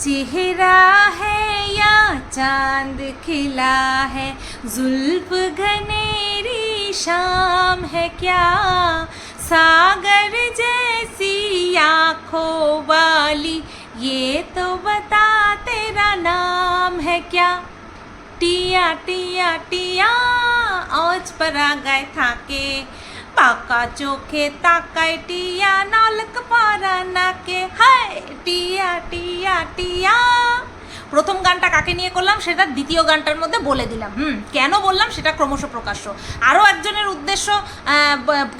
चेहरा है या चाँद खिला है? जुल्फ घनेरी शाम है क्या? सागर जैसी आँखों वाली, ये तो बता तेरा नाम है क्या? टिया टिया टिया और आ गए थाके। পাকা চোখে তাকায় টিয়া, নালক পারা নাকে। হায়, টিয়া টিয়া টিয়া। প্রথম গানটা কাকে নিয়ে করলাম সেটা দ্বিতীয় গানটার মধ্যে বলে দিলাম। হুম, কেন বললাম সেটা ক্রমশ প্রকাশ্য। আরও একজনের উদ্দেশ্য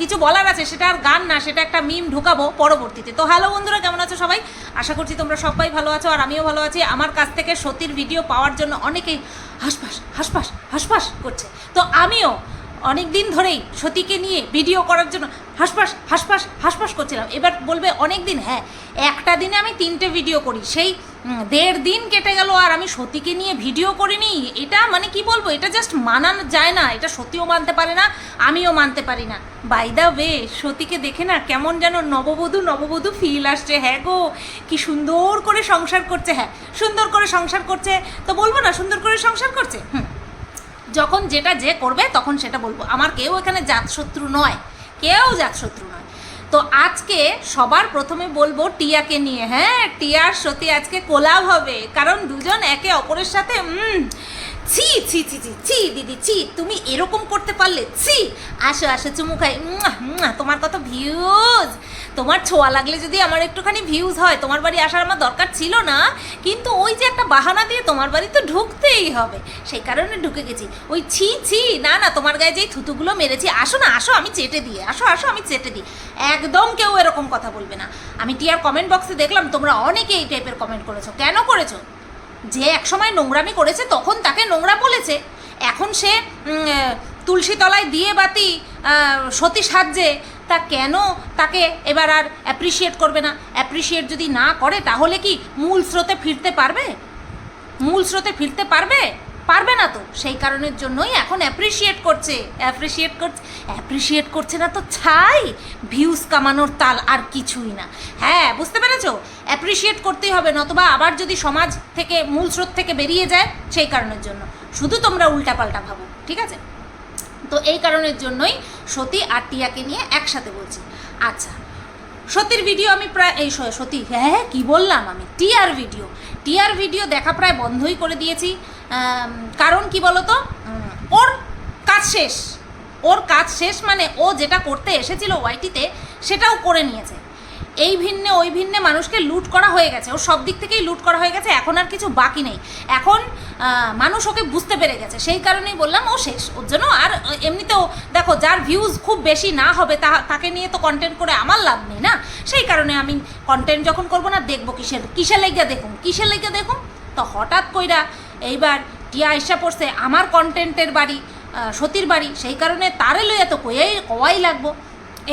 কিছু বলার আছে, সেটা আর গান না, সেটা একটা মিম ঢুকাবো পরবর্তীতে। তো হ্যালো বন্ধুরা, কেমন আছো সবাই? আশা করছি তোমরা সবাই ভালো আছো আর আমিও ভালো আছি। আমার কাছ থেকে সতীর ভিডিও পাওয়ার জন্য অনেকেই হাসপাস হাসপাস হাসপাস করছে। তো আমিও অনেক দিন ধরেই সতীকে নিয়ে ভিডিও করার জন্য হাসপাস হাসপাস হাসপাস করছিলাম। এবার বলবে অনেক দিন হ্যাঁ একটা দিনে আমি তিনটে ভিডিও করি। সেই দেড় দিন কেটে গেল আর আমি সতীকে নিয়ে ভিডিও করিনি। এটা মানে কি বলব? এটা জাস্ট মানানো যায় না। এটা সতীও মানতে পারে না, আমিও মানতে পারি না। বাই দ্য ওয়ে সতীকে দেখে না কেমন যেন নববধূ নববধূ ফিল আসছে। হ্যাঁ গো, কি সুন্দর করে সংসার করছে। হ্যাঁ সুন্দর করে সংসার করছে। তো বলব না, সুন্দর করে সংসার করছে? হুম। যখন যেটা যে করবে তখন সেটা বলব। আমার কেউ এখানে জাতশত্রু নয়। কেউ জাতশত্রু নয়। তো আজকে সবার প্রথমে বলব টিয়াকে নিয়ে। হ্যাঁ টিয়ার সত্যি আজকে কোলাভ হবে। কারণ দুজন একে অপরের সাথে ছি ছি ছি ছি ছি দিদি ছি তুমি এরকম করতে পারলে ছি। আসো আসো চুমু খাই। মুয়া, মুয়া, তোমার কত ভিউজ তোমার ছোঁয়া লাগলে যদি আমার একটুখানি ভিউজ হয়, তোমার বাড়ি আসার আমার দরকার ছিল না, কিন্তু ওই যে একটা বাহানা দিয়ে তোমার বাড়ি তো ঢুকতেই হবে। সেই কারণে ঢুকে গেছি। ওই ছি ছি, না না, তোমার গায়ে যেই থুতুগুলো মেরেছি, আসো না, আসো, আমি চেটে দিয়ে, আসো আসো, আমি চেটে দিই। একদম কেউ এরকম কথা বলবে না। আমি টিয়ার কমেন্ট বক্সে দেখলাম, তোমরা অনেকে এই টাইপের কমেন্ট করেছ। কেন করেছ? যে একসময় নোংরামি করেছে, তখন তাকে নোংরা বলেছে। এখন সে তুলসী তলায় দিয়ে বাতি সতী সাজছে তা কেন? তাকে এবার আর অ্যাপ্রিসিয়েট করবে না। অ্যাপ্রিসিয়েট যদি না করে, তাহলে কি মূল স্রোতে ফিরতে পারবে? মূল স্রোতে ফিরতে পারবে? পারবে না তো। সেই কারণের জন্যই এখন অ্যাপ্রিসিয়েট করছে। অ্যাপ্রিসিয়েট করছে। অ্যাপ্রিসিয়েট করছে না তো ছাই। ভিউজ কামানোর তাল আর কিছুই না। হ্যাঁ বুঝতে পেরেছ? অ্যাপ্রিসিয়েট করতেই হবে, নতুবা আবার যদি সমাজ থেকে, মূল স্রোত থেকে বেরিয়ে যায়, সেই কারণের জন্য। শুধু তোমরা উল্টাপাল্টা ভাবো, ঠিক আছে? তো এই কারণের জন্যই সতী আর টিয়াকে নিয়ে একসাথে বলছি। আচ্ছা সতীর ভিডিও আমি প্রায়, এই সতী হ্যাঁ কী বললাম আমি? টিয়ার ভিডিও টিয়ার ভিডিও দেখা প্রায় বন্ধই করে দিয়েছি। কারণ কি বলতো? ওর কাজ শেষ। ওর কাজ শেষ মানে ও যেটা করতে এসেছিল ওয়াইটিতে সেটাও করে নিয়েছে। এই ভিন্নে, ওই ভিন্নে মানুষকে লুট করা হয়ে গেছে। ওর সব দিক থেকেই লুট করা হয়ে গেছে, এখন আর কিছু বাকি নেই। এখন মানুষ ওকে বুঝতে পেরে গেছে, সেই কারণেই বললাম ও শেষ। ওর জন্য আর এমনিতেও দেখো, যার ভিউজ খুব বেশি না হবে তা তাকে নিয়ে তো কন্টেন্ট করে আমার লাভ নেই না? সেই কারণে আমি কন্টেন্ট যখন করব না, দেখব কিসের কিসের লেগে দেখুন কিসের লেগে দেখুন তো হঠাৎ কইরা এইবার টিয়া এসা পড়ছে আমার কন্টেন্টের বাড়ি সতীর বাড়ি, সেই কারণে তারে লইয়া তো কয়াই কওয়াই লাগবো।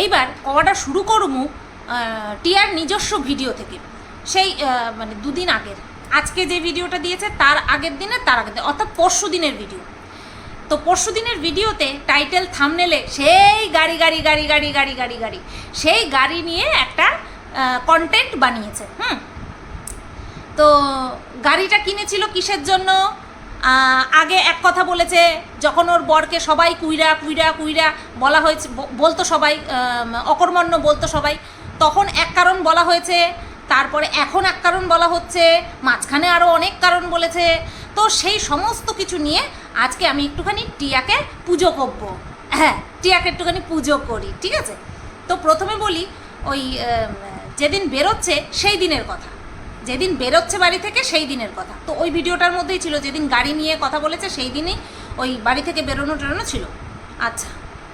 এইবার কওয়াটা শুরু করমু টিয়ার নিজস্ব ভিডিও থেকে। সেই মানে দুদিন আগের। আজকে যে ভিডিওটা দিয়েছে, তার আগের দিনে, তার আগের দিন। অর্থাৎ পরশু দিনের ভিডিও। তো পরশু দিনের ভিডিওতে টাইটেল থামনেলে সেই গাড়ি গাড়ি গাড়ি গাড়ি গাড়ি গাড়ি গাড়ি, সেই গাড়ি নিয়ে একটা কন্টেন্ট বানিয়েছে, হুম? তো গাড়িটা কিনেছিল কিসের জন্য? আগে এক কথা বলেছে, যখন ওর বরকে সবাই কুইরা কুইরা কুইরা বলা হয়েছে বলতো সবাই অকর্মণ্য বলতো সবাই। তখন এক কারণ বলা হয়েছে, তারপরে এখন এক কারণ বলা হচ্ছে, মাঝখানে আরও অনেক কারণ বলেছে। তো সেই সমস্ত কিছু নিয়ে আজকে আমি একটুখানি টিয়াকে পুজো করব। হ্যাঁ টিয়াকে একটুখানি পুজো করি, ঠিক আছে? তো প্রথমে বলি, ওই যেদিন বেরোচ্ছে সেই দিনের কথা। যেদিন বেরোচ্ছে বাড়ি থেকে সেই দিনের কথা। তো ওই ভিডিওটার মধ্যেই ছিল, যেদিন গাড়ি নিয়ে কথা বলেছে সেই দিনই ওই বাড়ি থেকে বেরোনো টেরোনো ছিল। আচ্ছা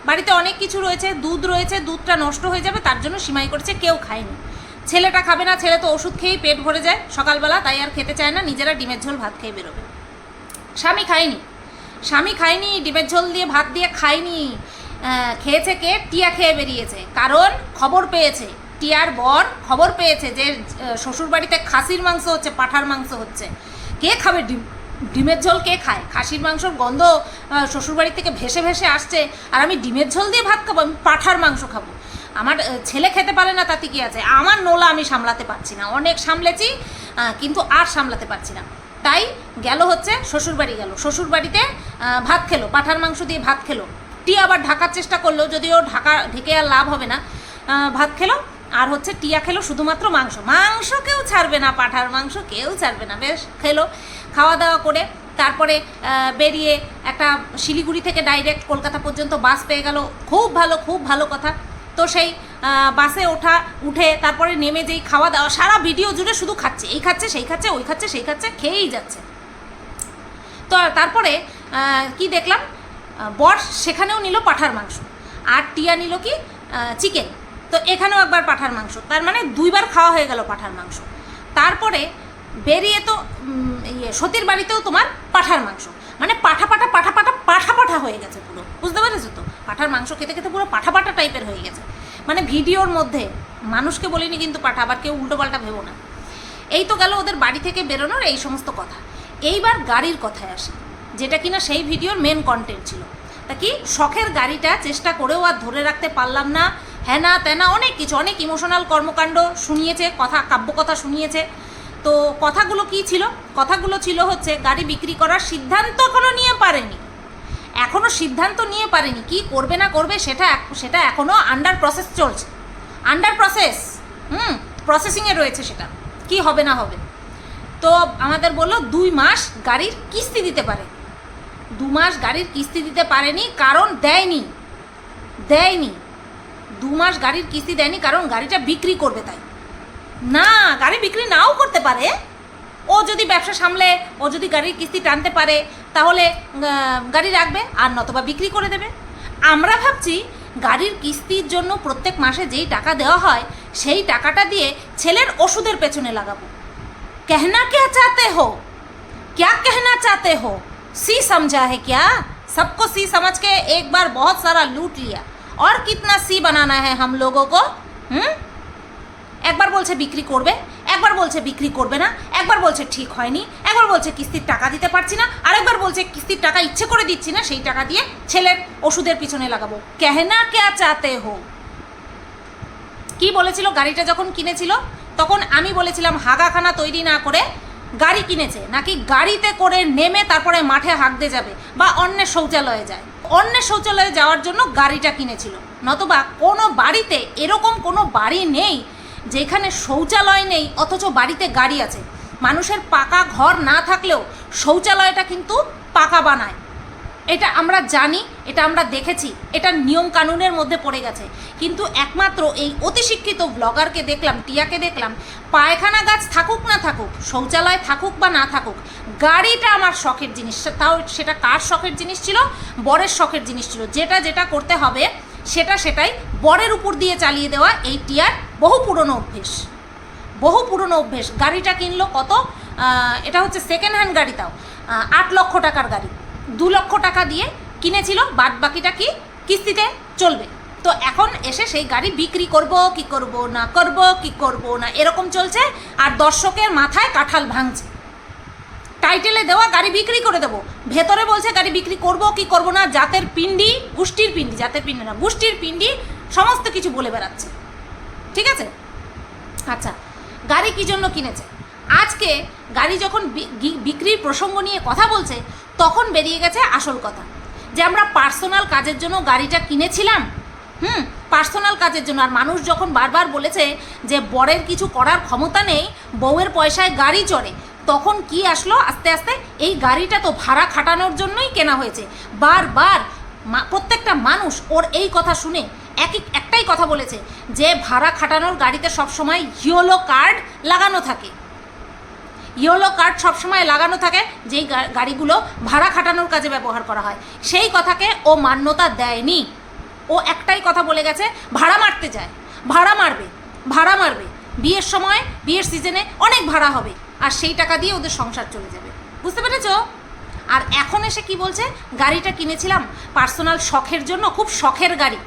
বাড়িতে অনেক কিছু রয়েছে, দুধ রয়েছে, দুধটা নষ্ট হয়ে যাবে, তার জন্য সীমাই করেছে, কেউ খায়নি। ছেলেটা খাবে না, ছেলে তো ওষুধ খেয়েই পেট ভরে যায়, সকালবেলা তাই আর খেতে চায় না, নিজেরা ডিমের ঝোল ভাত খেয়ে বেরোবে। স্বামী খায়নি। স্বামী খায়নি, ডিমের ঝোল দিয়ে ভাত দিয়ে খায়নি খেয়েছে কে? টিয়া খেয়ে বেরিয়েছে, কারণ খবর পেয়েছে, টিয়ার বর খবর পেয়েছে যে শ্বশুর বাড়িতে খাসির মাংস হচ্ছে, পাঠার মাংস হচ্ছে। কে খাবে ডিম? ডিমের ঝোল কে খায়? খাসির মাংসর গন্ধ শ্বশুরবাড়ি থেকে ভেসে ভেসে আসছে, আর আমি ডিমের ঝোল দিয়ে ভাত খাব, আমি পাঠার মাংস খাব। আমার ছেলে খেতে পারে না, তাতে কি আছে? আমার নোলা আমি সামলাতে পারছি না। অনেক সামলেছি কিন্তু আর সামলাতে পারছি না। তাই গেল হচ্ছে, শ্বশুরবাড়ি গেল। শ্বশুরবাড়িতে ভাত খেলো, পাঠার মাংস দিয়ে ভাত খেলো। টি আবার ঢাকার চেষ্টা করল, যদিও ঢাকা ঢেকে আর লাভ হবে না। ভাত খেলো আর হচ্ছে টিয়া খেলো শুধুমাত্র মাংস। মাংস কেউ ছাড়বে না, পাঠার মাংস কেউ ছাড়বে না। বেশ, খেলো। খাওয়া দাওয়া করে তারপরে বেরিয়ে একটা শিলিগুড়ি থেকে ডাইরেক্ট কলকাতা পর্যন্ত বাস পেয়ে গেল। খুব ভালো খুব ভালো কথা। তো সেই বাসে ওঠা, উঠে তারপরে নেমে যেই খাওয়া দাওয়া সারা ভিডিও জুড়ে শুধু খাচ্ছে। এই খাচ্ছে, সেই খাচ্ছে, ওই খাচ্ছে, সেই খাচ্ছে, খেয়েই যাচ্ছে। তো তারপরে কি দেখলাম? বর সেখানেও নিল পাঠার মাংস। আর টিয়া নিল কি? চিকেন তো এখানেও একবার পাঠার মাংস। তার মানে দুইবার খাওয়া হয়ে গেল পাঠার মাংস। তারপরে বেরিয়ে তো ইয়ে সতীর বাড়িতেও তোমার পাঠার মাংস। মানে পাঠা পাঠা পাঠা পাঠা পাঠা পাঠা হয়ে গেছে পুরো। বুঝতে পেরেছ তো? পাঠার মাংস খেতে খেতে পুরো পাঠা পাঠা টাইপের হয়ে গেছে। মানে ভিডিওর মধ্যে মানুষকে বলিনি কিন্তু পাঠা, আবার কেউ উল্টো পাল্টা ভেবো না। এই তো গেল ওদের বাড়ি থেকে বেরোনোর এই সমস্ত কথা। এইবার গাড়ির কথায় আসে, যেটা কিনা সেই ভিডিওর মেন কন্টেন্ট ছিল। তা কি শখের গাড়িটা চেষ্টা করেও আর ধরে রাখতে পারলাম না। হ্যানা ত্যানা অনেক কিছু, অনেক ইমোশনাল কর্মকাণ্ড শুনিয়েছে, কথা, কাব্য কথা শুনিয়েছে। তো কথাগুলো কি ছিল? কথাগুলো ছিল হচ্ছে, গাড়ি বিক্রি করার সিদ্ধান্ত এখনও নিয়ে পারেনি। এখনও সিদ্ধান্ত নিয়ে পারেনি। কি করবে না করবে সেটা সেটা এখনও আন্ডার প্রসেস চলছে। আন্ডার প্রসেস হুম প্রসেসিংয়ে রয়েছে সেটা। কি হবে না হবে। তো আমাদের বলল দুই মাস গাড়ির কিস্তি দিতে পারে। দু মাস গাড়ির কিস্তি দিতে পারেনি কারণ দেয়নি দেয়নি দু মাস গাড়ির কিস্তি দেয়নি কারণ গাড়িটা বিক্রি করবে তাই না গাড়ি বিক্রি নাও করতে পারে ও যদি ব্যবসা সামলে ও যদি গাড়ির কিস্তি টানতে পারে তাহলে আহ, গাড়ি রাখবে আর নতবা বিক্রি করে দেবে আমরা ভাবছি গাড়ির কিস্তির জন্য প্রত্যেক মাসে যেই টাকা দেওয়া হয় সেই টাকাটা দিয়ে ছেলের ওষুধের পেছনে লাগাবো कहना क्या चाहते हो क्या कहना चाहते हो सी समझा है क्या सबको सी समझ के एक बार बहुत सारा लूट लिया और कितना सी बनाना है हम लोगों को হুম একবার বলছে বিক্রি করবে একবার বলছে বিক্রি করবে না একবার বলছে ঠিক হয়নি একবার বলছে কিস্তির টাকা দিতে পারছি না আরেকবার বলছে কিস্তির টাকা ইচ্ছে করে দিচ্ছি না সেই টাকা দিয়ে ছেলের ওষুধের পিছনে লাগাবো কেহনা কে চাতে হো কি বলেছিল গাড়িটা যখন কিনেছিল তখন আমি বলেছিলাম হাগাখানা তৈরি না করে গাড়ি কিনেছে, নাকি গাড়িতে করে নেমে তারপরে মাঠে হাঁকতে যাবে বা অন্য শৌচালয়ে যায়? অন্য শৌচালয়ে যাওয়ার জন্য গাড়িটা কিনেছিল। নতবা কোনো বাড়িতে এরকম কোনো বাড়ি নেই যেখানে শৌচালয় নেই, অথচ বাড়িতে গাড়ি আছে। মানুষের পাকা ঘর না থাকলেও শৌচালয়টা কিন্তু পাকা বানায়। এটা আমরা জানি, এটা আমরা দেখেছি, এটা নিয়ম কানুনের মধ্যে পড়ে গেছে। কিন্তু একমাত্র এই অতি শিক্ষিত ব্লগারকে দেখলাম, টিয়াকে দেখলাম, পায়খানা গাছ থাকুক না থাকুক, শৌচালয় থাকুক বা না থাকুক, গাড়িটা আমার শখের জিনিস। তাও সেটা কার শখের জিনিস ছিল? বরের শখের জিনিস ছিল। যেটা যেটা করতে হবে, সেটা সেটাই বরের উপর দিয়ে চালিয়ে দেওয়া এই টিয়ার বহু পুরনো অভ্যেস। বহু পুরনো অভ্যেস। গাড়িটা কিনলো কত? এটা হচ্ছে সেকেন্ড হ্যান্ড গাড়ি তাও। আট লক্ষ টাকার গাড়ি। দু লক্ষ টাকা দিয়ে কিনেছিল বাদ বাকিটা কি কিস্তিতে চলবে। তো এখন এসে সেই গাড়ি বিক্রি করব, কি করব না করব, কি করব না, এরকম চলছে আর দর্শকের মাথায় কাঁঠাল ভাঙছে। টাইটেলে দেওয়া গাড়ি বিক্রি করে দেবো। ভেতরে বলছে গাড়ি বিক্রি করব, কি করব না, জাতের পিন্ডি গোষ্ঠীর পিন্ডি জাতের পিন্ডি না, গোষ্ঠীর পিন্ডি সমস্ত কিছু বলে বেড়াচ্ছে। ঠিক আছে? আচ্ছা গাড়ি কি জন্য কিনেছে? আজকে গাড়ি যখন বিক্রির প্রসঙ্গ নিয়ে কথা বলছে তখন বেরিয়ে গেছে আসল কথা। যে আমরা পার্সোনাল কাজের জন্য গাড়িটা কিনেছিলাম, হুম পার্সোনাল কাজের জন্য। আর মানুষ যখন বারবার বলেছে যে বরের কিছু করার ক্ষমতা নেই, বউয়ের পয়সায় গাড়ি চড়ে, তখন কি আসলো? আস্তে আস্তে এই গাড়িটা তো ভাড়া খাটানোর জন্যই কেনা হয়েছে। বারবার প্রত্যেকটা মানুষ ওর এই কথা শুনে একই একটাই কথা বলেছে যে ভাড়া খাটানোর গাড়িতে সবসময় ইয়োলো কার্ড লাগানো থাকে। ইয়োলো কার্ড সবসময় লাগানো থাকে, যেই গাড়িগুলো ভাড়া খাটানোর কাজে ব্যবহার করা হয়। সেই কথাকে ও মান্যতা দেয়নি। ও একটাই কথা বলে গেছে, ভাড়া মারতে যায়। ভাড়া মারবে ভাড়া মারবে। বিয়ের সময়, বিয়ের সিজনে অনেক ভাড়া হবে, আর সেই টাকা দিয়ে ওদের সংসার চলে যাবে। বুঝতে পেরেছ? আর এখন এসে কি বলছে? গাড়িটা কিনেছিলাম, পার্সোনাল শখের জন্য, খুব শখের গাড়ি।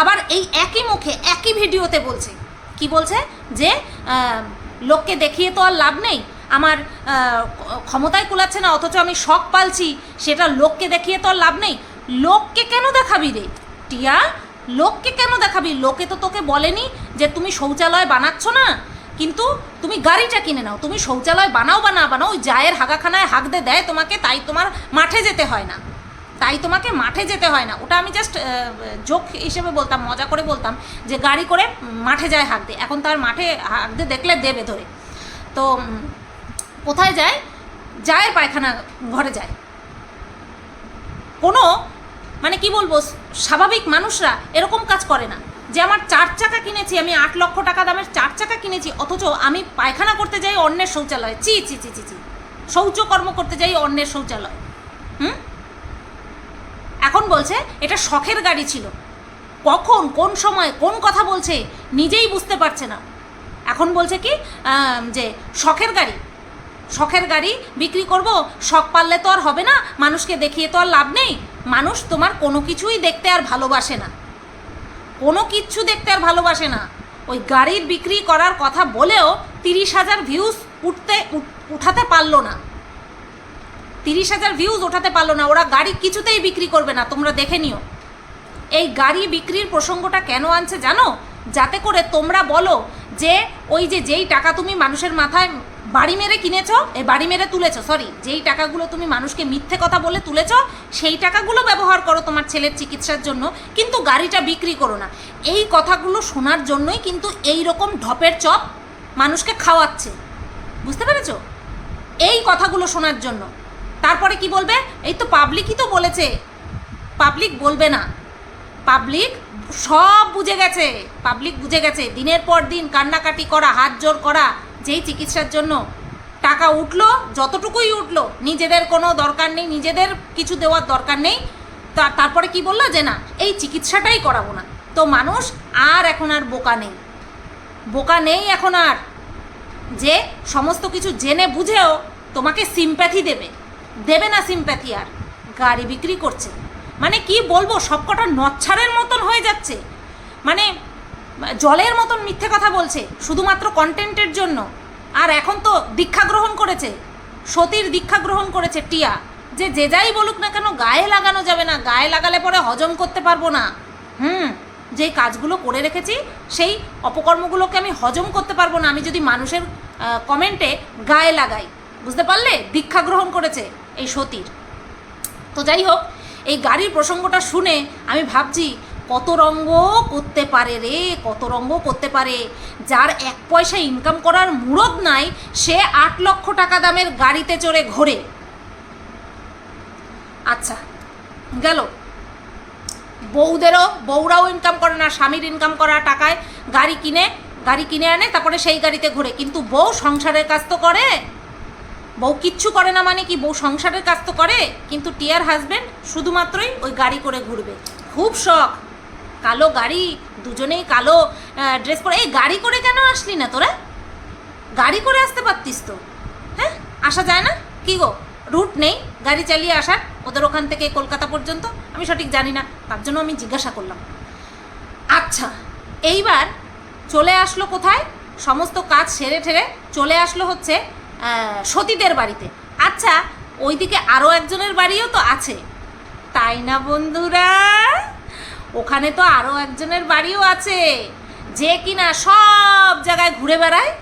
আবার এই একই মুখে, একই ভিডিওতে বলছে। কি বলছে? যে লোককে দেখিয়ে তো আর লাভ নেই আমার ক্ষমতায় কুলাচ্ছে না, অথচ আমি শখ পালছি, সেটা লোককে দেখিয়ে তো আর লাভ নেই। লোককে কেন দেখাবি রে? টিয়া, লোককে কেন দেখাবি? লোকে তো তোকে বলেনি যে তুমি শৌচালয় বানাচ্ছ না। কিন্তু তুমি গাড়িটা কিনে নাও, তুমি শৌচালয় বানাও বা না বানাও, ওই জায়ের হাগাখানায় হাঁক দে, দেয় তোমাকে, তাই তোমার মাঠে যেতে হয় না। তাই তোমাকে মাঠে যেতে হয় না। ওটা আমি জাস্ট জোক হিসেবে বলতাম, মজা করে বলতাম যে গাড়ি করে মাঠে যায় হাঁক দে। এখন তার মাঠে হাঁক দে, দেখলে দেবে ধরে। তো কোথায় যায়? জায়ের পায়খানা ঘরে যায়। কোনো মানে কি বলব, স্বাভাবিক মানুষরা এরকম কাজ করে না। যে আমার চার চাকা কিনেছি, আমি আট লক্ষ টাকা দামের চার চাকা কিনেছি, অথচ আমি পায়খানা করতে যাই অন্যের শৌচালয়। চি চি চি চি চি শৌচকর্ম করতে যাই অন্যের শৌচালয়। হুম? এখন বলছে, এটা শখের গাড়ি ছিল। কখন, কোন সময়, কোন কথা বলছে নিজেই বুঝতে পারছে না। এখন বলছে কি যে শখের গাড়ি। শখের গাড়ি বিক্রি করব, শখ পারলে তো আর হবে না, মানুষকে দেখিয়ে তো আর লাভ নেই। মানুষ তোমার কোনো কিছুই দেখতে আর ভালোবাসে না। কোনো কিচ্ছু দেখতে আর ভালোবাসে না। ওই গাড়ির বিক্রি করার কথা বলেও তিরিশ হাজার ভিউজ উঠতে, উঠ- উঠাতে পারল না। তিরিশ হাজার ভিউজ ওঠাতে পারল না। ওরা গাড়ি কিছুতেই বিক্রি করবে না, তোমরা দেখে নিও। এই গাড়ি বিক্রির প্রসঙ্গটা কেন আনছে জানো? যাতে করে তোমরা বলো যে, ওই যে যেই টাকা তুমি মানুষের মাথায় বাড়ি মেরে কিনেছো এই বাড়ি মেরে তুলেছো সরি যেই টাকাগুলো তুমি মানুষকে মিথ্যে কথা বলে তুলেছো, সেই টাকাগুলো ব্যবহার করো তোমার ছেলের চিকিৎসার জন্য, কিন্তু গাড়িটা বিক্রি করো না। এই কথাগুলো শোনার জন্যই কিন্তু এই রকম ঢপের চপ মানুষকে খাওয়াচ্ছে। বুঝতে পেরেছ? এই কথাগুলো শোনার জন্য। তারপরে কি বলবে? এই তো পাবলিকই তো বলেছে। পাবলিক বলবে না। পাবলিক সব বুঝে গেছে। পাবলিক বুঝে গেছে। দিনের পর দিন কান্নাকাটি করা, হাত জোর করা যেই চিকিৎসার জন্য টাকা উঠল, যতটুকুই উঠল, নিজেদের কোনো দরকার নেই, নিজেদের কিছু দেওয়ার দরকার নেই, তা তারপরে কি বলল যে না, এই চিকিৎসাটাই করাবো না। তো মানুষ আর এখন আর বোকা নেই। বোকা নেই এখন আর যে সমস্ত কিছু জেনে বুঝেও তোমাকে সিম্প্যাথি দেবে। দেবে না সিম্প্যাথি আর। গাড়ি বিক্রি করছে। মানে কি বলব, সবকটা নচ্ছারের মতন হয়ে যাচ্ছে। মানে জলের মতন মিথ্যে কথা বলছে, শুধুমাত্র কন্টেন্টের জন্য। আর এখন তো দীক্ষা গ্রহণ করেছে, সতীর দীক্ষা গ্রহণ করেছে টিয়া। যে যে যাই বলুক না কেন, গায়ে লাগানো যাবে না, গায়ে লাগালে পরে হজম করতে পারব না। হুম, যেই কাজগুলো করে রেখেছি, সেই অপকর্মগুলোকে আমি হজম করতে পারব না। আমি যদি মানুষের কমেন্টে গায়ে লাগাই, বুঝতে পারলে? দীক্ষা গ্রহণ করেছে এই সতীর। তো যাই হোক, এই গাড়ির প্রসঙ্গটা শুনে আমি ভাবছি কত রঙ্গ করতে পারে রে, কত রঙ্গ করতে পারে? যার এক পয়সা ইনকাম করার মুরদ নাই, সে আট লক্ষ টাকা দামের গাড়িতে চড়ে ঘোরে। আচ্ছা গেল। বউদেরও, বউরাও ইনকাম করে না, স্বামীর ইনকাম করা টাকায় গাড়ি কিনে গাড়ি কিনে আনে, তারপরে সেই গাড়িতে ঘোরে। কিন্তু বউ সংসারের কাজ তো করে। বউ কিচ্ছু করে না মানে কি, বউ সংসারের কাজ তো করে? কিন্তু টিয়ার হাজব্যান্ড শুধুমাত্রই ওই গাড়ি করে ঘুরবে। খুব শখ। কালো গাড়ি, দুজনেই কালো ড্রেস পরে। এই গাড়ি করে কেন আসলি না তোরা? গাড়ি করে আসতে পারতিস তো। হ্যাঁ? আসা যায় না? কি গো? রুট নেই। গাড়ি চালিয়ে আসার? ওদের ওখান থেকে কলকাতা পর্যন্ত? আমি সঠিক জানি না। তার জন্য আমি জিজ্ঞাসা করলাম। আচ্ছা এইবার চলে আসলো কোথায়? সমস্ত কাজ সেরে ঠেরে চলে আসলো হচ্ছে সতীদের বাড়িতে। আচ্ছা ওইদিকে আরও একজনের বাড়িও তো আছে। তাই না বন্ধুরা? ওখানে তো আরও একজনের বাড়িও আছে। যে কিনা সব জায়গায় ঘুরে বেড়ায়।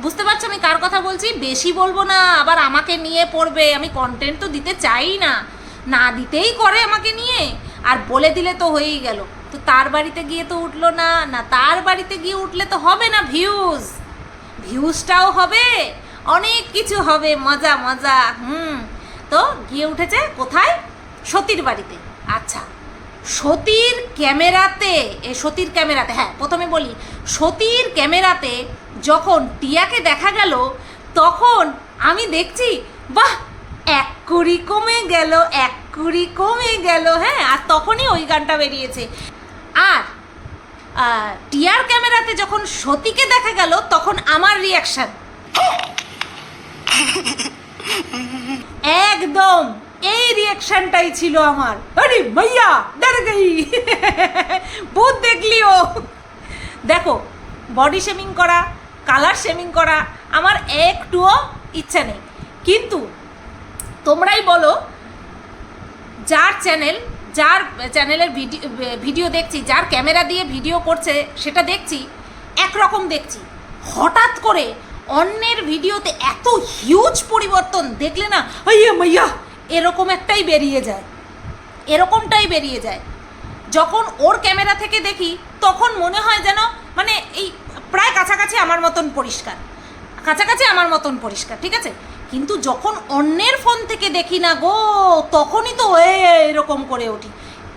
বুঝতে পারছ আমি কার কথা বলছি? বেশি বলব না, আবার আমাকে নিয়ে পড়বে। আমি কন্টেন্ট তো দিতে চাই না। না দিতেই করে আমাকে নিয়ে। আর বলে দিলে তো হয়েই গেল। তো তার বাড়িতে গিয়ে তো উঠল না না তার বাড়িতে গিয়ে উঠলে তো হবে না ভিউজ ভিউজটাও হবে, অনেক কিছু হবে, মজা মজা, হুম। তো গিয়ে উঠেছে কোথায়? সতীর বাড়িতে। আচ্ছা। সতীর ক্যামেরাতে এ সতীর ক্যামেরাতে হ্যাঁ প্রথমে বলি সতীর ক্যামেরাতে যখন টিয়াকে দেখা গেল তখন আমি দেখছি বাহ এক কুড়ি কমে গেল এক কুড়ি কমে গেল হ্যাঁ আর তখনই ওই গানটা বেরিয়েছে। আর টিয়ার ক্যামেরাতে যখন সতীকে দেখা গেল তখন আমার রিয়াকশন একদম। এই রিয়াকশনটাই ছিল আমার। আরে ভাইয়া ডর গই ভূত দেখলিও। দেখো বডি শেমিং করা কালার শেমিং করা, আমার একটুও ইচ্ছা নেই। কিন্তু তোমরাই বলো, যার চ্যানেল যার চ্যানেলের ভিডিও ভিডিও দেখছি, যার ক্যামেরা দিয়ে ভিডিও করছে, সেটা দেখছি, একরকম দেখছি। হঠাৎ করে অন্যের ভিডিওতে এত হিউজ পরিবর্তন, দেখলে না, আইয়া মাইয়া এরকম একটাই বেরিয়ে যায়। এরকমটাই বেরিয়ে যায়। যখন ওর ক্যামেরা থেকে দেখি, তখন মনে হয় যেন মানে এই প্রায় কাছাকাছি আমার মতন পরিষ্কার। কাছাকাছি আমার মতন পরিষ্কার, ঠিক আছে? কিন্তু যখন অন্যের ফোন থেকে দেখি না গো, তখনই তো এরকম করে উঠি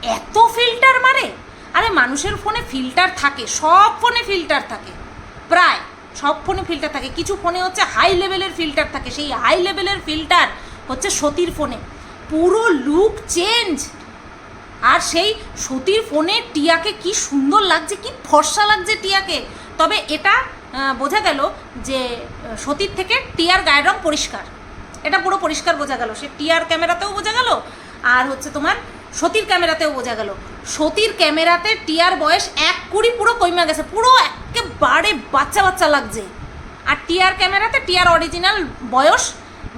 এত ফিল্টার মারে? আরে মানুষের ফোনে ফিল্টার থাকে, সব ফোনে ফিল্টার থাকে। প্রায় সব ফোনে ফিল্টার থাকে। কিছু ফোনে হচ্ছে হাই লেভেলের ফিল্টার থাকে। সেই হাই লেভেলের ফিল্টার হচ্ছে সতীর ফোনে। পুরো লুক চেঞ্জ আর সেই সতীর ফোনে টিয়াকে কি সুন্দর লাগছে, কি ফর্সা লাগছে টিয়াকে। তবে এটা বোঝা গেল যে সতীর থেকে টিয়ার গায়ের রং পরিষ্কার। এটা পুরো পরিষ্কার বোঝা গেল। সে টিয়ার ক্যামেরাতেও বোঝা গেল, আর হচ্ছে তোমার সতীর ক্যামেরাতেও বোঝা গেল। সতীর ক্যামেরাতে টিয়ার বয়স এক কুড়ি পুরো কইমা গেছে, পুরো একেবারে বাচ্চা বাচ্চা লাগছে। আর টিয়ার ক্যামেরাতে টিয়ার অরিজিনাল বয়স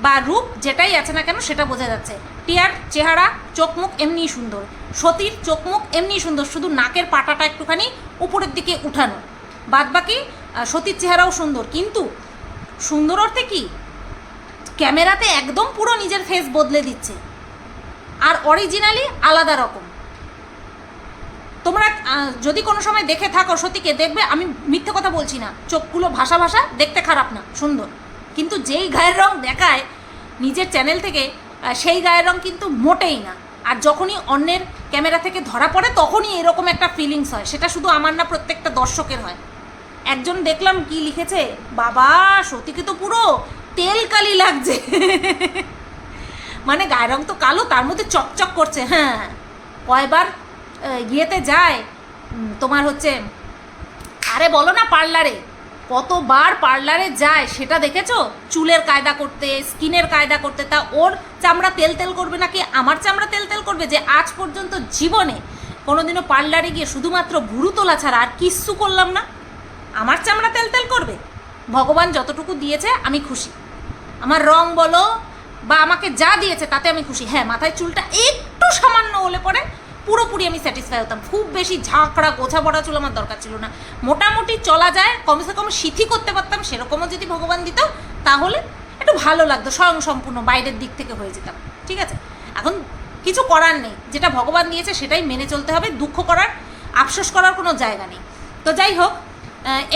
বা রূপ যেটাই আছে না কেন সেটা বোঝা যাচ্ছে। টিয়ার চেহারা চোখ মুখ এমনিই সুন্দর। সতীর চোখ মুখ এমনিই সুন্দর, শুধু নাকের পাটাটা একটুখানি উপরের দিকে উঠানো। বাদ বাকি সতীর চেহারাও সুন্দর। কিন্তু সুন্দর অর্থে কি? ক্যামেরাতে একদম পুরো নিজের ফেস বদলে দিচ্ছে। আর অরিজিনালি আলাদা রকম। তোমরা যদি কোনো সময় দেখে থাকো সতীকে, দেখবে আমি মিথ্যে কথা বলছি না। চোখগুলো ভাষা ভাষা, দেখতে খারাপ না, সুন্দর। কিন্তু যেই গায়ের রং দেখায় নিজের চ্যানেল থেকে সেই গায়ের রং কিন্তু মোটেই না। আর যখনই অন্যের ক্যামেরা থেকে ধরা পড়ে, তখনই এরকম একটা ফিলিংস হয়। সেটা শুধু আমার না, প্রত্যেকটা দর্শকের হয়। একজন দেখলাম কি লিখেছে, বাবা, সতীকে তো পুরো তেল কালি লাগছে। মানে গায়ের রং তো কালো, তার মধ্যে চকচক করছে। হ্যাঁ কয়বার ইয়েতে যায় তোমার হচ্ছে, আরে বলো না, পার্লারে। কতবার পার্লারে যায় সেটা দেখেছ? চুলের কায়দা করতে, স্কিনের কায়দা করতে, তা ওর চামড়া তেল তেল করবে নাকি? আমার চামড়া তেল তেল করবে যে আজ পর্যন্ত জীবনে কোনোদিনও পার্লারে গিয়ে শুধুমাত্র ভুরু তোলা ছাড়া আর কিচ্ছু করলাম না। আমার চামড়া তেল তেল করবে? ভগবান যতটুকু দিয়েছে, আমি খুশি। আমার রং বলো বা আমাকে যা দিয়েছে, তাতে আমি খুশি। হ্যাঁ মাথায় চুলটা একটু সামান্য হলে পরে পুরোপুরি আমি স্যাটিসফাই হতাম। খুব বেশি ঝাঁকড়া গোছা পড়া চুল আমার দরকার ছিল না। মোটামুটি চলা যায় কমসে কম সিথি করতে পারতাম, সেরকমও যদি ভগবান দিত, তাহলে একটু ভালো লাগতো স্বয়ং সম্পূর্ণ বাইরের দিক থেকে হয়ে যেতাম, ঠিক আছে? এখন কিছু করার নেই, যেটা ভগবান দিয়েছে সেটাই মেনে চলতে হবে, দুঃখ করার, আফসোস করার কোনো জায়গা নেই। তো যাই হোক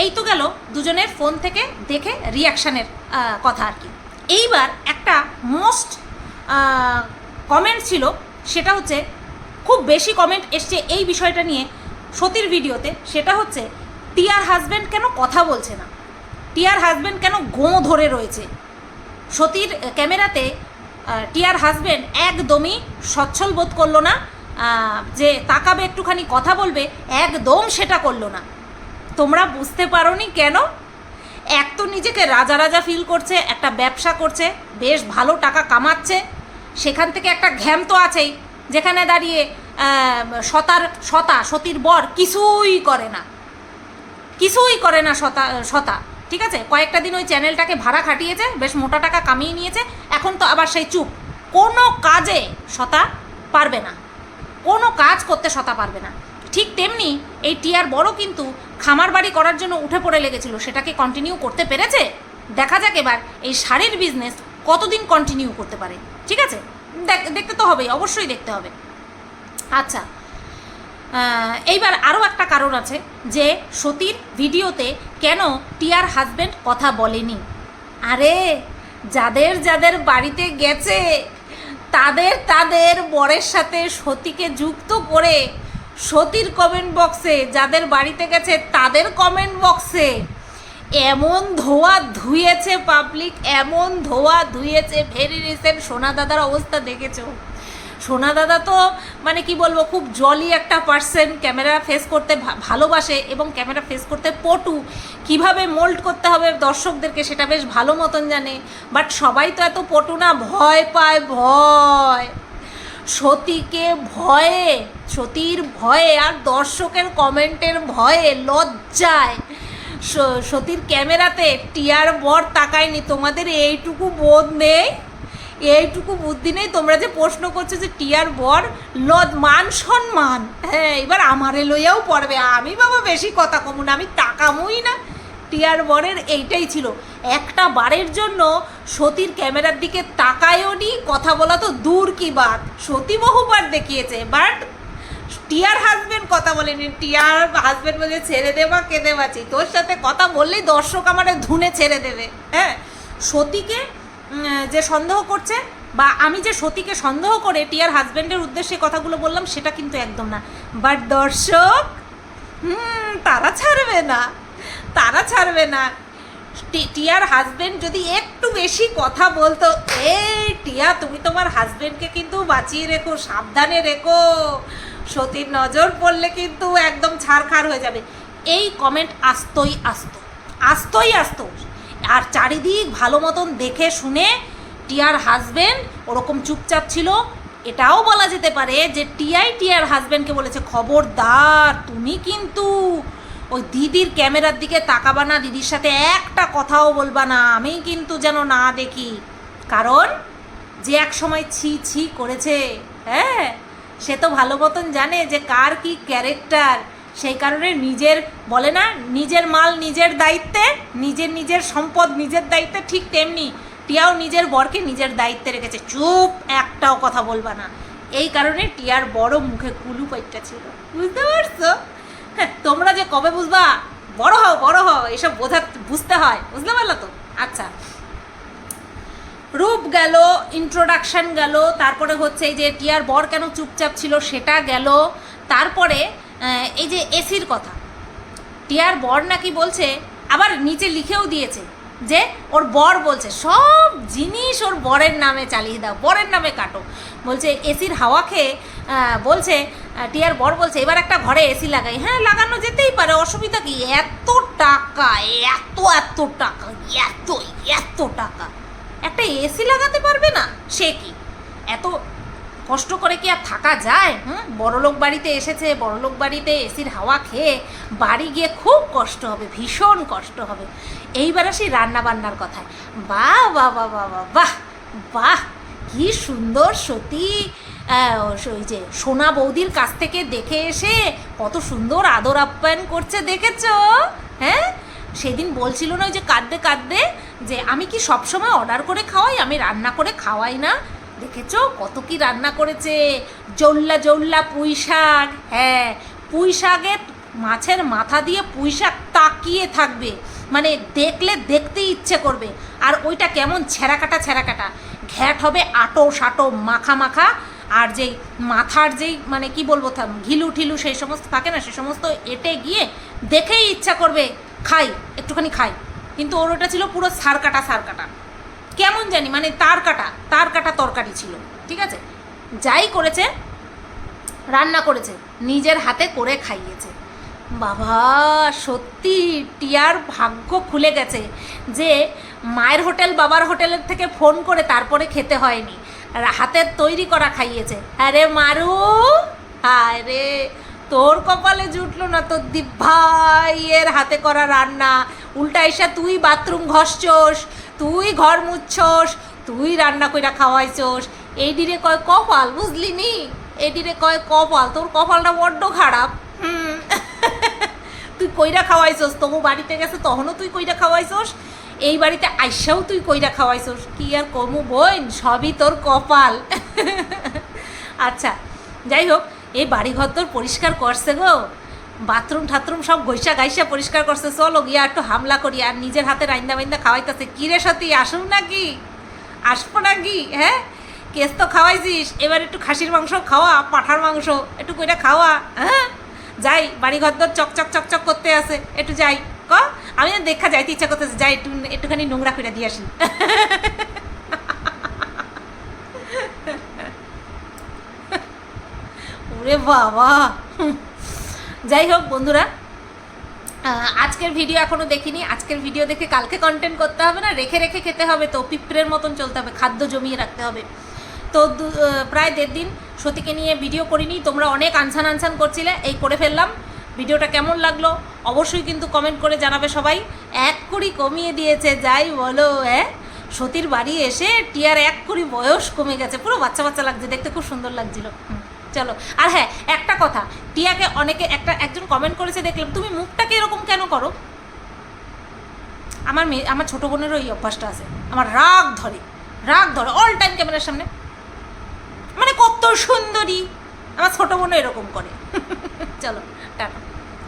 এই তো গেল দুজনের ফোন থেকে দেখে রিয়াকশানের কথা আর কি। এইবার একটা মোস্ট কমেন্ট ছিল, সেটা হচ্ছে খুব বেশি কমেন্ট এসছে এই বিষয়টা নিয়ে সতীর ভিডিওতে, সেটা হচ্ছে, টিয়ার হাজব্যান্ড কেন কথা বলছে না? টিয়ার হাজব্যান্ড কেন গোঁ ধরে রয়েছে? সতীর ক্যামেরাতে টিয়ার হাজব্যান্ড একদমই সচ্ছল বোধ করল না যে তাকাবে একটুখানি কথা বলবে, একদম সেটা করল না। তোমরা বুঝতে পারোনি কেন? এক তো নিজেকে রাজা রাজা ফিল করছে, একটা ব্যবসা করছে, বেশ ভালো টাকা কামাচ্ছে, সেখান থেকে একটা ঘ্যাম তো আছেই, যেখানে দাঁড়িয়ে সতার, সতা, সতীর বর কিছুই করে না। কিছুই করে না শতা সতা, ঠিক আছে? কয়েকটা দিন ওই চ্যানেলটাকে ভাড়া খাটিয়েছে, বেশ মোটা টাকা কামিয়ে নিয়েছে, এখন তো আবার সেই চুপ। কোনো কাজে শতা পারবে না। কোনো কাজ করতে শতা পারবে না। ঠিক তেমনি এই টিয়ার বড় কিন্তু খামার বাড়ি করার জন্য উঠে পড়ে লেগেছিল। সেটাকে কন্টিনিউ করতে পেরেছে? দেখা যাক এবার এই শাড়ির বিজনেস কতদিন কন্টিনিউ করতে পারে। ঠিক আছে? দেখ- দেখতে তো হবেই, অবশ্যই দেখতে হবে। আচ্ছা এইবার আরও একটা কারণ আছে যে সতীর ভিডিওতে কেন টিয়ার হাজব্যান্ড কথা বলেনি। আরে, যাদের যাদের বাড়িতে গেছে, তাদের তাদের বরের সাথে সতীকে যুক্ত করে সতীর কমেন্ট বক্সে যাদের বাড়িতে গেছে তাদের কমেন্ট বক্সে এমন ধোয়া ধুয়েছে পাবলিক এমন ধোয়া ধুয়েছে ভেরি রিসেন্ট সোনা দাদার অবস্থা দেখেছ? সোনা দাদা তো মানে কি বলব, খুব জলি একটা পার্সন ক্যামেরা ফেস করতে ভালোবাসে এবং ক্যামেরা ফেস করতে পটু। কীভাবে মোল্ড করতে হবে দর্শকদেরকে সেটা বেশ ভালো মতন জানে। বাট সবাই তো এত পটু না, ভয় পায়, ভয়। সতীকে ভয়ে, সতীর ভয়ে আর দর্শকের কমেন্টের ভয়ে লজ্জায়। সতীর ক্যামেরাতে টিয়ার বর তাকায়নি, তোমাদের এইটুকু বোধ নেই? এইটুকু বুদ্ধি নেই, তোমরা যে প্রশ্ন করছ যে টিয়ার বর, লদ, মান, সম্মান। হ্যাঁ এবার আমারে লইয়াও পড়বে। আমি বাবা বেশি কথা কমু না, আমি তাকামুই না। টিয়ার বরের এইটাই ছিল। একটা বারের জন্য সতীর ক্যামেরার দিকে তাকায়ও নি, কথা বলা তো দূর কি বাত। সতী বহুবার দেখিয়েছে, বাট টিয়ার হাজবেন্ড কথা বলেনি। টিয়ার হাজবেন্ড বলে ছেড়ে দেবা কেঁদে বাঁচি। তোর সাথে কথা বললেই দর্শক আমার ধুনে ছেড়ে দেবে। হ্যাঁ সতীকে যে সন্দেহ করছে বা আমি যে সতীকে সন্দেহ করে টিয়ার হাজবেন্ডের উদ্দেশ্যে কথাগুলো বললাম, সেটা কিন্তু একদম না। বাট দর্শক, হুম, তারা ছাড়বে না। তারা ছাড়বে না। টিয়ার হাজবেন্ড যদি একটু বেশি কথা বলতো, এই টিয়া, তুমি তোমার হাজবেন্ডকে কিন্তু বাঁচিয়ে রেখো, সাবধানে রেখো। সতীর নজর পড়লে কিন্তু একদম ছাড়খাড় হয়ে যাবে। এই কমেন্ট আসতোই আসতো আসতোই আসতো। আর চারিদিক ভালো মতন দেখে শুনে টিয়ার হাজবেন্ড ওরকম চুপচাপ ছিল। এটাও বলা যেতে পারে যে টিয়াই টিয়ার হাজবেন্ডকে বলেছে, খবরদার, তুমি কিন্তু ওই দিদির ক্যামেরার দিকে তাকাবা না, দিদির সাথে একটা কথাও বলবা না, আমি কিন্তু যেন না দেখি। কারণ যে এক সময় ছি ছি করেছে হ্যাঁ? সে তো ভালো মতন জানে যে কার কি ক্যারেক্টার সেই কারণে নিজের, বলে না, নিজের মাল নিজের দায়িত্বে, নিজের নিজের সম্পদ নিজের দায়িত্বে, ঠিক তেমনি টিয়াও নিজের বরকে নিজের দায়িত্বে রেখেছে। চুপ, একটাও কথা বলবা না। এই কারণে টিয়ার বড় মুখে কুলু পাইটা ছিল। বুঝতে পারছ? হ্যাঁ তোমরা যে কবে বুঝবা? বড় হও বড় হও, এসব বোঝা বুঝতে হয়। বুঝতে পারল তো? আচ্ছা। রূপ গেল ইন্ট্রোডাকশন গেল, তারপরে হচ্ছে এই যে টিয়ার বর কেন চুপচাপ ছিল সেটা গেল, তারপরে এই যে এসির কথা। টিয়ার বর নাকি বলছে, আবার নিচে লিখেও দিয়েছে যে ওর বর বলছে, সব জিনিস ওর বরের নামে চালিয়ে দাও, বরের নামে কাটো। বলছে, এসির হাওয়া খেয়ে বলছে টিয়ার বর বলছে, এবার একটা ঘরে এসি লাগাই। হ্যাঁ লাগানো যেতেই পারে, অসুবিধা কি? এত টাকা, এত এত টাকা, এত এত টাকা। একটা এসি লাগাতে পারবে না? সে কি? এত কষ্ট করে কি আর থাকা যায়, হুম? বড়লোক বাড়িতে এসেছে, বড়লোক বাড়িতে এসির হাওয়া খেয়ে বাড়ি গিয়ে খুব কষ্ট হবে, ভীষণ কষ্ট হবে। এইবার আসি রান্না বান্নার কথায়। বাহ বাহ বাহ বাহ বাহ বাহ বাহ, কি সুন্দর সতী ওই যে সোনা বৌদির কাছ থেকে দেখে এসে কত সুন্দর আদর আপ্যায়ন করছে, দেখেছ? হ্যাঁ? সেদিন বলছিল না ওই যে কাঁদতে কাঁদতে যে আমি কি সবসময় অর্ডার করে খাওয়াই, আমি রান্না করে খাওয়াই না? দেখেছ? কত কি রান্না করেছে? জৌল্লা জৌল্লা পুঁই শাক। হ্যাঁ পুঁই শাকে মাছের মাথা দিয়ে পুঁই শাক তাকিয়ে থাকবে। মানে দেখলে দেখতে ইচ্ছে করবে। আর ওইটা কেমন ছেঁড়া কাটা ছেঁড়া কাটা ঘ্যাট হবে আটো সাটো মাখা মাখা। আর যেই মাথার যেই মানে কি বলব ঘিলু ঠিলু সেই সমস্ত থাকে না, সে সমস্ত এটে গিয়ে দেখেই ইচ্ছা করবে, খাই, একটুখানি খাই। কিন্তু ওর ওটা ছিল পুরো সার কাটা সার কাটা কেমন জানি মানে তার কাটা তার কাটা তরকারি ছিল, ঠিক আছে? যাই করেছে, রান্না করেছে, নিজের হাতে করে খাইয়েছে। বাবা, সত্যি টিয়ার ভাগ্য খুলে গেছে যে মায়ের হোটেল বাবার হোটেলের থেকে ফোন করে তারপরে খেতে হয়নি। হাতের তৈরি করা খাইয়েছে। আরে মারু আরে তোর কপালে জুটলো না তোর দীপ ভাইয়ের হাতে করা রান্না। উল্টা এসে তুই বাথরুম ঘষছস তুই ঘর মুছছস, তুই রান্না কইরা খাওয়াইছস। এই দিরে কয় কপাল, বুঝলি নি? এই দিরে কয় কপাল, তোর কপালটা বড্ড খারাপ। তুই কইরা খাওয়াইছস, তবু বাড়িতে গেছে তখনও তুই কইরা খাওয়াইছস, এই বাড়িতে আইসাও তুই কইরা খাওয়াইছস। কি আর কমু বোন, সবই তোর কপাল। আচ্ছা যাই হোক, এই বাড়িঘর তোর পরিষ্কার করছে গো। বাথরুম ঠাথরুম সব গৈসা গাইসা পরিষ্কার করছে। চলো গিয়া একটু হামলা করি আর নিজের হাতে রাইন্দা বাইন্দা খাওয়াইতেছে। কিরে সাথী আসুন নাকি? আসব নাকি? হ্যাঁ? কেস তো খাওয়াইছিস। এবার একটু খাসির মাংস খাওয়া, পাঠার মাংস, একটু কইটা খাওয়া হ্যাঁ? যাই বাড়ি ঘর দর চকচক চকচক করতে আসে একটু যাই, ক? আমি দেখা যাইতে ইচ্ছা করতেছে, যাই, একটু, একটুখানি নোংরা করে দিয়ে আসি। ওরে বাবা। যাই হোক, বন্ধুরা আজকের ভিডিও এখনও দেখিনি। আজকের ভিডিও দেখে কালকে কন্টেন্ট করতে হবে না, রেখে রেখে খেতে হবে তো, পিঁপড়ের মতন চলতে হবে, খাদ্য জমিয়ে রাখতে হবে। তো প্রায় দেড় দিন সতীকে নিয়ে ভিডিও করিনি, তোমরা অনেক আনসান আনসান করছিলে, এই করে ফেললাম। ভিডিওটা কেমন লাগল অবশ্যই কিন্তু কমেন্ট করে জানাবে সবাই। এক কুড়ি কমিয়ে দিয়েছে, যাই বলো হ্যাঁ সতীর বাড়ি এসে টিয়ার এক কুড়ি বয়স কমে গেছে, পুরো বাচ্চা বাচ্চা লাগছে, দেখতে খুব সুন্দর লাগছিল। চলো, আর হ্যাঁ একটা কথা, টিয়াকে অনেকে একটা, একজন কমেন্ট করেছে, দেখলাম, তুমি মুখটাকে এরকম কেন করো? আমার মেয়ে, আমার ছোটো বোনেরও এই অভ্যাসটা আছে, আমার রাগ ধরে রাগ ধরে অল টাইম ক্যামেরার সামনে। মানে কত সুন্দরী, আমার ছোটো বোনও এরকম করে। চলো, টাটা।